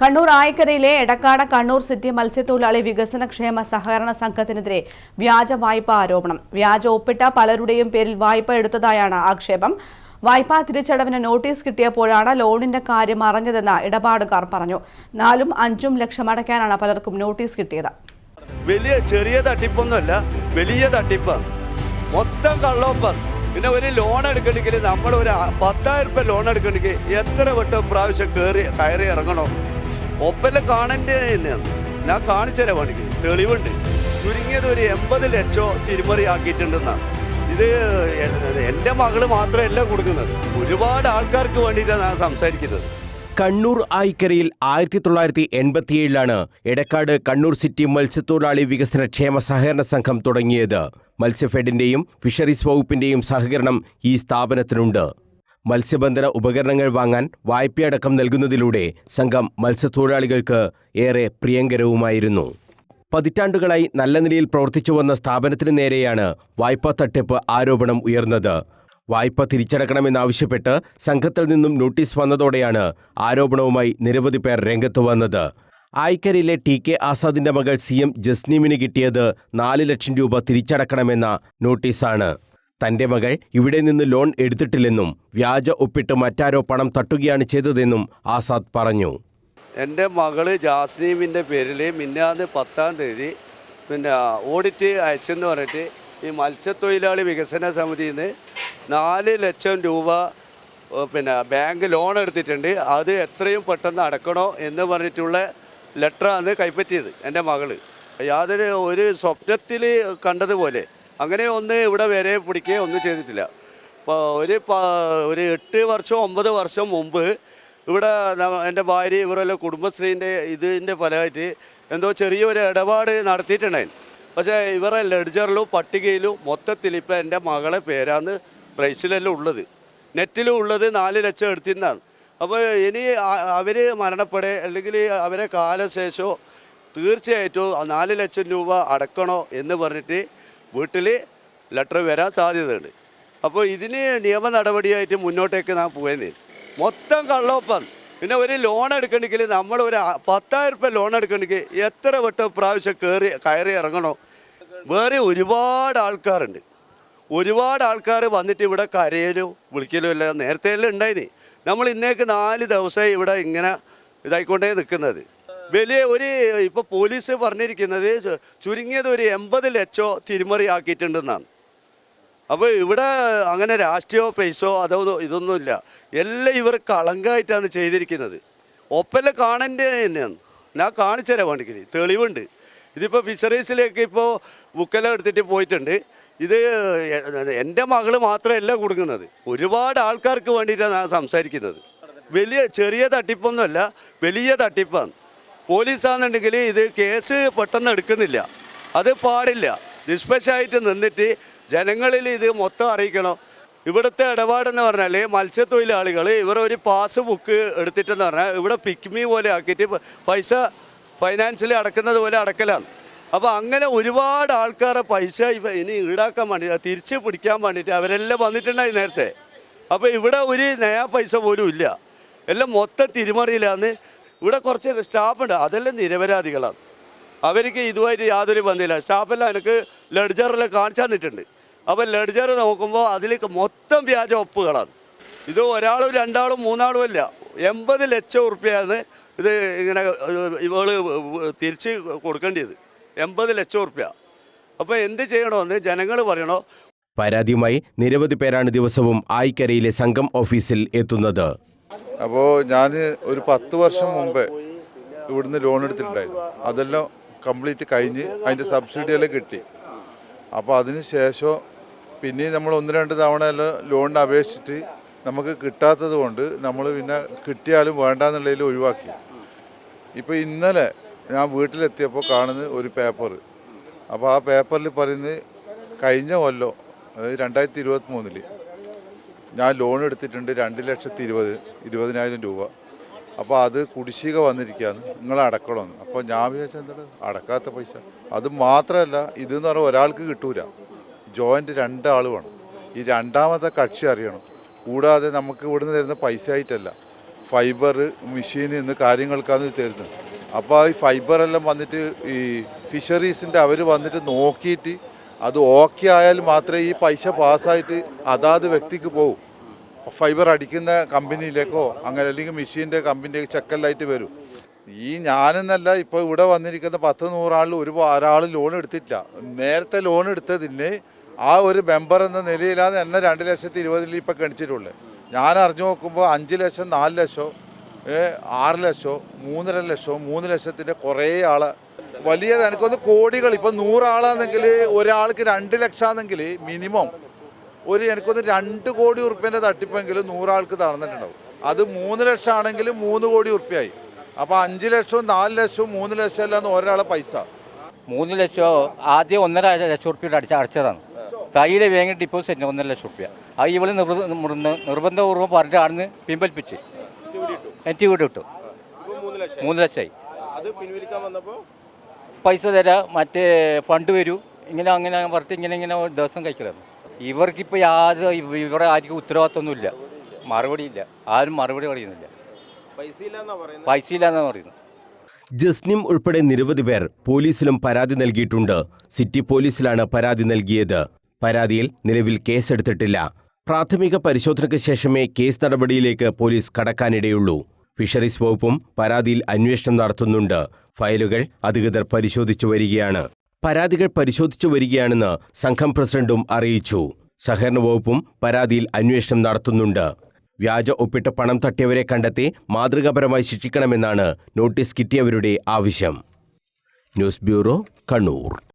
കണ്ണൂർ ആയക്കരയിലെ എടക്കാട് കണ്ണൂർ സിറ്റി മത്സ്യത്തൊഴിലാളി വികസന ക്ഷേമ സഹകരണ സംഘത്തിനെതിരെ വ്യാജ വായ്പ ആരോപണം. വ്യാജ ഒപ്പിട്ട പലരുടെയും പേരിൽ വായ്പ എടുത്തതായാണ് ആക്ഷേപം. വായ്പാ തിരിച്ചടവിന് നോട്ടീസ് കിട്ടിയപ്പോഴാണ് ലോണിന്റെ കാര്യം അറിഞ്ഞതെന്ന് ഇടപാടുകാർ പറഞ്ഞു. നാലും അഞ്ചും ലക്ഷം അടയ്ക്കാനാണ് പലർക്കും നോട്ടീസ് കിട്ടിയത്. വലിയ ചെറിയ തട്ടിപ്പൊന്നുമല്ല വലിയ തട്ടിപ്പ്. മൊത്തം കള്ളോപ്പർ പിന്നെ ഒരു ലോൺ എടുക്കണമെങ്കിൽ നമ്മൾ ഒരു പത്തായിരം രൂപ ലോൺ എടുക്കണമെങ്കിൽ എത്ര വട്ടം പ്രാവശ്യം കയറി കയറി ഇറങ്ങണോ? ഒപ്പെല്ലാം കാണേണ്ട തന്നെയാണ് ഞാൻ കാണിച്ചു തരാം വേണമെങ്കിൽ തെളിവുണ്ട്. ചുരുങ്ങിയത് ഒരു എൺപത് ലക്ഷോ തിരുമറി ആക്കിയിട്ടുണ്ടെന്നാണ് ഇത് എന്റെ മകൾ മാത്രമല്ല കൊടുക്കുന്നത്. ഒരുപാട് ആൾക്കാർക്ക് വേണ്ടിയിട്ടാണ് ഞാൻ സംസാരിക്കുന്നത്. കണ്ണൂർ ആയിക്കരയിൽ ആയിരത്തി തൊള്ളായിരത്തി എൺപത്തിയേഴിലാണ് എടക്കാട് കണ്ണൂർ സിറ്റി മത്സ്യത്തൊഴിലാളി വികസന ക്ഷേമ സഹകരണ സംഘം തുടങ്ങിയത്. മത്സ്യഫെഡിന്റെയും ഫിഷറീസ് വകുപ്പിന്റെയും സഹകരണം ഈ സ്ഥാപനത്തിനുണ്ട്. മത്സ്യബന്ധന ഉപകരണങ്ങൾ വാങ്ങാൻ വായ്പയടക്കം നൽകുന്നതിലൂടെ സംഘം മത്സ്യത്തൊഴിലാളികൾക്ക് ഏറെ പ്രിയങ്കരവുമായിരുന്നു. പതിറ്റാണ്ടുകളായി നല്ല നിലയിൽ പ്രവർത്തിച്ചു വന്ന സ്ഥാപനത്തിന് നേരെയാണ് വായ്പാ തട്ടിപ്പ് ആരോപണം ഉയർന്നത്. വായ്പ തിരിച്ചടക്കണമെന്നാവശ്യപ്പെട്ട് സംഘത്തിൽ നിന്നും നോട്ടീസ് വന്നതോടെയാണ് ആരോപണവുമായി നിരവധി പേർ രംഗത്ത് വന്നത്. ആയിക്കരയിലെ ടി കെ ആസാദിന്റെ മകൾ സി എം ജസ്നീമിന് കിട്ടിയത് നാല് ലക്ഷം രൂപ തിരിച്ചടക്കണമെന്ന നോട്ടീസാണ്. തന്റെ മകൾ ഇവിടെ നിന്ന് ലോൺ എടുത്തിട്ടില്ലെന്നും വ്യാജ ഒപ്പിട്ട് മറ്റാരോ പണം തട്ടുകയാണ് ചെയ്തതെന്നും ആസാദ് പറഞ്ഞു. എന്റെ മകൾ ജാസ്നീമിന്റെ പേരിൽ മിന്നാന്ന് പത്താം തീയതി പിന്നെ ഓഡിറ്റ് അയച്ചെന്ന് പറഞ്ഞിട്ട് ഈ മത്സ്യത്തൊഴിലാളി വികസന സമിതിയിൽ നിന്ന് നാല് ലക്ഷം രൂപ പിന്നെ ബാങ്ക് ലോൺ എടുത്തിട്ടുണ്ട്. അത് എത്രയും പെട്ടെന്ന് അടക്കണോ എന്ന് പറഞ്ഞിട്ടുള്ള ലെറ്ററാണ് കൈപ്പറ്റിയത് എന്റെ മകൾ. യാതൊരു ഒരു സ്വപ്നത്തിൽ കണ്ടതുപോലെ അങ്ങനെ ഒന്ന് ഇവിടെ വരെ പിടിക്കുകയോ ഒന്നും ചെയ്തിട്ടില്ല. ഇപ്പോൾ ഒരു ഒരു എട്ട് വർഷം ഒമ്പത് വർഷം മുമ്പ് ഇവിടെ എന്റെ ഭാര്യ ഇവരെല്ലാം കുടുംബശ്രീന്റെ ഇതിന്റെ ഫലമായിട്ട് എന്തോ ചെറിയൊരു ഇടപാട് നടത്തിയിട്ടുണ്ടായിരുന്നു. പക്ഷേ ഇവരെ ലെഡ്ജറിലും പട്ടികയിലും മൊത്തത്തിൽ ഇപ്പോൾ എന്റെ മകളെ പേരാന്ന് പ്രൈസിലെല്ലാം ഉള്ളത്. നെറ്റിലും ഉള്ളത് നാല് ലക്ഷം എടുത്തിരുന്നാണ് അപ്പോൾ ഇനി അവർ മരണപ്പെടെ അല്ലെങ്കിൽ അവരെ കാലശേഷമോ തീർച്ചയായിട്ടും നാല് ലക്ഷം രൂപ അടക്കണോ എന്ന് പറഞ്ഞിട്ട് വീട്ടിൽ ലെറ്റർ വരാൻ സാധ്യതയുണ്ട്. അപ്പോൾ ഇതിന് നിയമ നടപടിയായിട്ട് മുന്നോട്ടേക്ക് നാം പോയെന്ന് മൊത്തം കള്ളോപ്പം. പിന്നെ ഒരു ലോൺ എടുക്കണമെങ്കിൽ നമ്മൾ ഒരു പത്തായിരം രൂപ ലോൺ എടുക്കണമെങ്കിൽ എത്ര വട്ടം പ്രാവശ്യം കയറി കയറി ഇറങ്ങണോ? വേറെ ഒരുപാട് ആൾക്കാരുണ്ട്. ഒരുപാട് ആൾക്കാർ വന്നിട്ട് ഇവിടെ കരയലോ വിളിക്കലോ ഇല്ല നേരത്തെ എല്ലാം ഉണ്ടായിന്. നമ്മൾ ഇന്നേക്ക് നാല് ദിവസമായി ഇവിടെ ഇങ്ങനെ ഇതായിക്കൊണ്ടേ നിൽക്കുന്നത്. വലിയ ഒരു ഇപ്പോൾ പോലീസ് പറഞ്ഞിരിക്കുന്നത് ചുരുങ്ങിയത് ഒരു എൺപത് ലക്ഷോ തിരിമറി ആക്കിയിട്ടുണ്ടെന്നാണ്. അപ്പോൾ ഇവിടെ അങ്ങനെ രാഷ്ട്രീയോ പൈസോ അതോ ഇതൊന്നുമില്ല. എല്ലാം ഇവർ കളങ്കായിട്ടാണ് ചെയ്തിരിക്കുന്നത്. ഒപ്പല്ല കാണേണ്ട തന്നെയാണ്. ഞാൻ കാണിച്ചു തരാം വേണമെങ്കിൽ തെളിവുണ്ട്. ഇതിപ്പോൾ ഫിഷറീസിലേക്ക് ഇപ്പോൾ ബുക്കെല്ലാം എടുത്തിട്ട് പോയിട്ടുണ്ട്. ഇത് എന്റെ മകൾ മാത്രമല്ല കൊടുക്കുന്നത്. ഒരുപാട് ആൾക്കാർക്ക് വേണ്ടിയിട്ടാണ് ഞാൻ സംസാരിക്കുന്നത്. വലിയ ചെറിയ തട്ടിപ്പൊന്നുമല്ല വലിയ തട്ടിപ്പാണ്. പോലീസാണെന്നുണ്ടെങ്കിൽ ഇത് കേസ് പെട്ടെന്ന് എടുക്കുന്നില്ല. അത് പാടില്ല. നിഷ്പക്ഷമായിട്ട് നിന്നിട്ട് ജനങ്ങളിൽ ഇത് മൊത്തം അറിയിക്കണം. ഇവിടുത്തെ ഇടപാടെന്ന് പറഞ്ഞാൽ മത്സ്യത്തൊഴിലാളികൾ ഇവർ ഒരു പാസ് ബുക്ക് എടുത്തിട്ടെന്ന് പറഞ്ഞാൽ ഇവിടെ പിക്മി പോലെ ആക്കിയിട്ട് പൈസ ഫൈനാൻഷ്യലി അടക്കുന്നത് പോലെ അടക്കലാണ്. അപ്പോൾ അങ്ങനെ ഒരുപാട് ആൾക്കാരെ പൈസ ഇനി ഈടാക്കാൻ വേണ്ടി തിരിച്ച് പിടിക്കാൻ വേണ്ടിയിട്ട് അവരെല്ലാം വന്നിട്ടുണ്ടായി നേരത്തെ. അപ്പോൾ ഇവിടെ ഒരു നയാ പൈസ പോലും ഇല്ല. എല്ലാം മൊത്തം തിരിമറിയിലാന്ന് ഇവിടെ കുറച്ച് സ്റ്റാഫുണ്ട്. അതെല്ലാം നിരപരാധികളാണ്. അവർക്ക് ഇതുമായിട്ട് യാതൊരു ബന്ധമില്ല. സ്റ്റാഫെല്ലാം എനിക്ക് ലെഡ്ജറെല്ലാം കാണിച്ചു തന്നിട്ടുണ്ട്. അപ്പോൾ ലെഡ്ജർ നോക്കുമ്പോൾ അതിലേക്ക് മൊത്തം വ്യാജ ഒപ്പുകളാണ്. ഇത് ഒരാളും രണ്ടാളും മൂന്നാളും അല്ല. എൺപത് ലക്ഷം ഉറുപ്പ്യാണ് ഇത് ഇങ്ങനെ ഇവൾ തിരിച്ച് കൊടുക്കേണ്ടത് എൺപത് ലക്ഷം ഉറുപ്പ്യ. അപ്പോൾ എന്ത് ചെയ്യണമെന്ന് ജനങ്ങൾ പറയണോ? പരാതിയുമായി നിരവധി പേരാണ് ദിവസവും ആയിക്കരയിലെ സംഘം ഓഫീസിൽ എത്തുന്നത്. അപ്പോൾ ഞാൻ ഒരു പത്ത് വർഷം മുമ്പേ ഇവിടുന്ന് ലോൺ എടുത്തിട്ടുണ്ടായിരുന്നു. അതെല്ലാം കംപ്ലീറ്റ് കഴിഞ്ഞ് അതിന്റെ സബ്സിഡിയെല്ലാം കിട്ടി. അപ്പോൾ അതിന് ശേഷം പിന്നെ നമ്മൾ ഒന്ന് രണ്ട് തവണ എല്ലാം ലോണിന് അപേക്ഷിച്ചിട്ട് നമുക്ക് കിട്ടാത്തത് കൊണ്ട് നമ്മൾ പിന്നെ കിട്ടിയാലും വേണ്ടാന്നുള്ളതിൽ ഒഴിവാക്കി. ഇപ്പോൾ ഇന്നലെ ഞാൻ വീട്ടിലെത്തിയപ്പോൾ കാണുന്ന ഒരു പേപ്പർ അപ്പോൾ ആ പേപ്പറിൽ പറയുന്നത് കഴിഞ്ഞ കൊല്ലം അതായത് രണ്ടായിരത്തി ഇരുപത്തി മൂന്നിൽ ഞാൻ ലോൺ എടുത്തിട്ടുണ്ട് രണ്ട് ലക്ഷത്തി ഇരുപത് ഇരുപതിനായിരം രൂപ. അപ്പോൾ അത് കുടിശ്ശിക വന്നിരിക്കുകയാണ്. നിങ്ങൾ അടക്കണമെന്ന്. അപ്പോൾ ഞാൻ വിചാരിച്ചാൽ എന്താണ്? അടക്കാത്ത പൈസ. അത് മാത്രമല്ല ഇതെന്ന് പറഞ്ഞാൽ ഒരാൾക്ക് കിട്ടൂല. ജോയിന്റ് രണ്ടാൾ വേണം. ഈ രണ്ടാമത്തെ കക്ഷി അറിയണം. കൂടാതെ നമുക്ക് ഇവിടുന്ന് തരുന്ന പൈസ ആയിട്ടല്ല. ഫൈബർ മെഷീൻ ഇന്ന് കാര്യങ്ങൾക്കാണ് തരുന്നത്. അപ്പോൾ ഈ ഫൈബറെല്ലാം വന്നിട്ട് ഈ ഫിഷറീസിന്റെ അവർ വന്നിട്ട് നോക്കിയിട്ട് അത് ഓക്കെ ആയാൽ മാത്രമേ ഈ പൈസ പാസ്സായിട്ട് അതാത് വ്യക്തിക്ക് പോകും ഫൈബർ അടിക്കുന്ന കമ്പനിയിലേക്കോ അങ്ങനെ അല്ലെങ്കിൽ മെഷീന്റെ കമ്പനിയിലേക്ക് ചെക്കല്ലായിട്ട് വരും. ഈ ഞാനെന്നല്ല ഇപ്പോൾ ഇവിടെ വന്നിരിക്കുന്ന പത്ത് നൂറാളിൽ ഒരു ഒരാൾ ലോൺ എടുത്തിട്ടില്ല. നേരത്തെ ലോൺ എടുത്തതിന് ആ ഒരു മെമ്പർ എന്ന നിലയിലാണ് എന്നെ രണ്ട് ലക്ഷത്തി ഇരുപതിൽ ഇപ്പം കണിച്ചിട്ടുള്ളത് ഞാൻ അറിഞ്ഞു നോക്കുമ്പോൾ അഞ്ച് ലക്ഷം നാല് ലക്ഷം ആറ് ലക്ഷം മൂന്നര ലക്ഷം മൂന്ന് ലക്ഷത്തിന്റെ കുറേ ആൾ വലിയത് എനിക്കൊന്ന് കോടികൾ ഇപ്പം നൂറാളാണെങ്കിൽ ഒരാൾക്ക് രണ്ട് ലക്ഷമാണെങ്കിൽ മിനിമം ഒരു എനിക്കൊന്ന് രണ്ട് കോടി ഉറുപ്പ്യന്റെ തട്ടിപ്പെങ്കിലും നൂറാൾക്ക് തടന്നിട്ടുണ്ടാവും അത് മൂന്ന് ലക്ഷം ആണെങ്കിൽ മൂന്ന് കോടി ഉറുപ്പ്യായി. അപ്പോൾ അഞ്ച് ലക്ഷവും നാല് ലക്ഷവും മൂന്ന് ലക്ഷം അല്ലാന്ന് ഒരാളെ പൈസ. മൂന്ന് ലക്ഷം ആദ്യം ഒന്നര ലക്ഷം ഉറുപ്പ്യയുടെ അടിച്ച അടച്ചതാണ്. തൈര് വേങ്ങി ഡിപ്പോസിറ്റ് ഒന്നര ലക്ഷം ഉറുപ്പ്യ. അത് ഇവൾ നിർബന്ധ നിർബന്ധപൂർവം പറഞ്ഞാണെന്ന് പിൻവലിപ്പിച്ച്. എനിക്ക് വീട് കിട്ടും മൂന്ന് ലക്ഷമായി അത് പിൻവലിക്കാൻ വന്നപ്പോ പൈസ തരാം മറ്റേ ഫണ്ട് വരൂ. ഇങ്ങനെ അങ്ങനെ പറഞ്ഞിട്ട് ഇങ്ങനെ ഇങ്ങനെ ഒരു ദിവസം കഴിക്കലായിരുന്നു. ഇവർക്കിപ്പോൾ യാതൊരു ഇവരെ ആർക്കും ഉത്തരവാദിത്തമൊന്നുമില്ല മറുപടിയില്ല. ആരും മറുപടി പറയുന്നില്ല. പൈസ ഇല്ലെന്നാ പറയുന്നു? പൈസ ഇല്ലാന്നാണ് പറയുന്നത്. ജസ്നിം ഉൾപ്പെടെ നിരവധി പേർ പോലീസിലും പരാതി നൽകിയിട്ടുണ്ട്. സിറ്റി പോലീസിലാണ് പരാതി നൽകിയത്. പരാതിയിൽ നിലവിൽ കേസെടുത്തിട്ടില്ല. പ്രാഥമിക പരിശോധനയ്ക്ക് ശേഷമേ കേസ് നടപടിയിലേക്ക് പോലീസ് കടക്കാനിടയുള്ളൂ. ഫിഷറീസ് വകുപ്പും പരാതിയിൽ അന്വേഷണം നടത്തുന്നുണ്ട്. ഫയലുകൾ അധികൃതർ പരിശോധിച്ചു വരികയാണ്. പരാതികൾ പരിശോധിച്ചു വരികയാണെന്ന് സംഘം പ്രസിഡന്റും അറിയിച്ചു. സഹകരണ വകുപ്പും പരാതിയിൽ അന്വേഷണം നടത്തുന്നുണ്ട്. വ്യാജ ഒപ്പിട്ട പണം തട്ടിയവരെ കണ്ടെത്തി മാതൃകാപരമായി ശിക്ഷിക്കണമെന്നാണ് നോട്ടീസ് കിട്ടിയവരുടെ ആവശ്യം. News bureau Kannur.